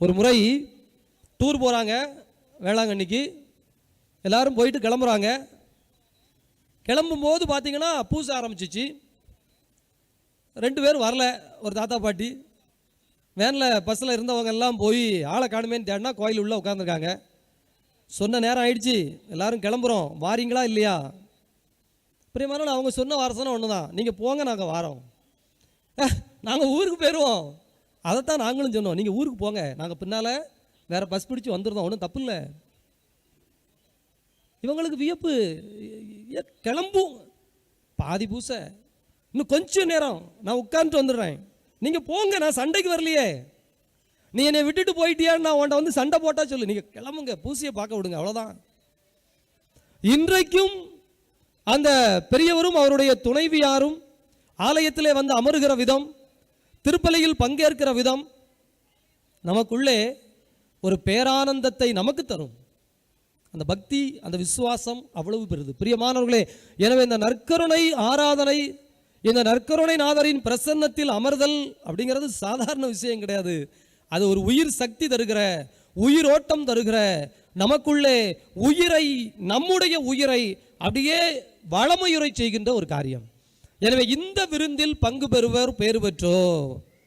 ஒரு முறை டூர் போகிறாங்க வேளாங்கண்ணிக்கு. எல்லோரும் போயிட்டு கிளம்புறாங்க. கிளம்பும்போது பார்த்தீங்கன்னா பூச ஆரம்பிச்சிச்சு. ரெண்டு பேரும் வரல ஒரு தாத்தா பாட்டி. வேனில் பஸ்ஸில் இருந்தவங்க எல்லாம் போய் ஆளை காணுமேன்னு தேடினா கோயில் உள்ளே உட்காந்துருக்காங்க சொன்ன நேரம் ஆயிடுச்சு எல்லோரும் கிளம்புறோம் வாரீங்களா இல்லையா? பிரியமான அவங்க சொன்ன வாரசனம் ஒன்று தான் நீங்கள் போங்க நாங்கள் வாரோம். நாங்கள் ஊருக்கு போயிடுவோம் அதைத்தான் நாங்களும் சொன்னோம். நீங்கள் ஊருக்கு போங்க. நாங்கள் பின்னால் வேறு பஸ் பிடிச்சி வந்துருந்தோம். ஒன்றும் தப்பு இல்லை. இவங்களுக்கு வியப்பு. ஏ, கிளம்பும் பாதி பூசை. இன்னும் கொஞ்சம் நேரம். நான் உட்காந்துட்டு வந்துடுறேன். நீங்கள் போங்க. நான் சண்டைக்கு வரலையே. நீ என்னை விட்டுட்டு போயிட்டியான்னு நான் உன்ட்ட வந்து சண்டை போட்டால் சொல்லு. நீங்கள் கிளம்புங்க. பூசியை பார்க்க விடுங்க. அவ்வளோதான் இன்றைக்கும் அந்த பெரியவரும் அவருடைய துணைவியாரும் ஆலயத்திலே வந்து அமருகிற விதம் திருப்பலியில் பங்கேற்கிற விதம் நமக்குள்ளே ஒரு பேரானந்தத்தை நமக்கு தரும். அந்த பக்தி அந்த விசுவாசம் அவ்வளவு பெறுது பிரியமானவர்களே எனவே இந்த நற்கருணை ஆராதனை இந்த நற்கருணை நாதரின் பிரசன்னத்தில் அமர்தல் அப்படிங்கிறது சாதாரண விஷயம் கிடையாது. அது ஒரு உயிர் சக்தி தருகிற உயிரோட்டம் தருகிற நமக்குள்ளே உயிரை நம்முடைய உயிரை அப்படியே வளமுயுரை செய்கின்ற ஒரு காரியம். எனவே இந்த விருந்தில் பங்கு பெறுவர் பேறு பெற்றோர்.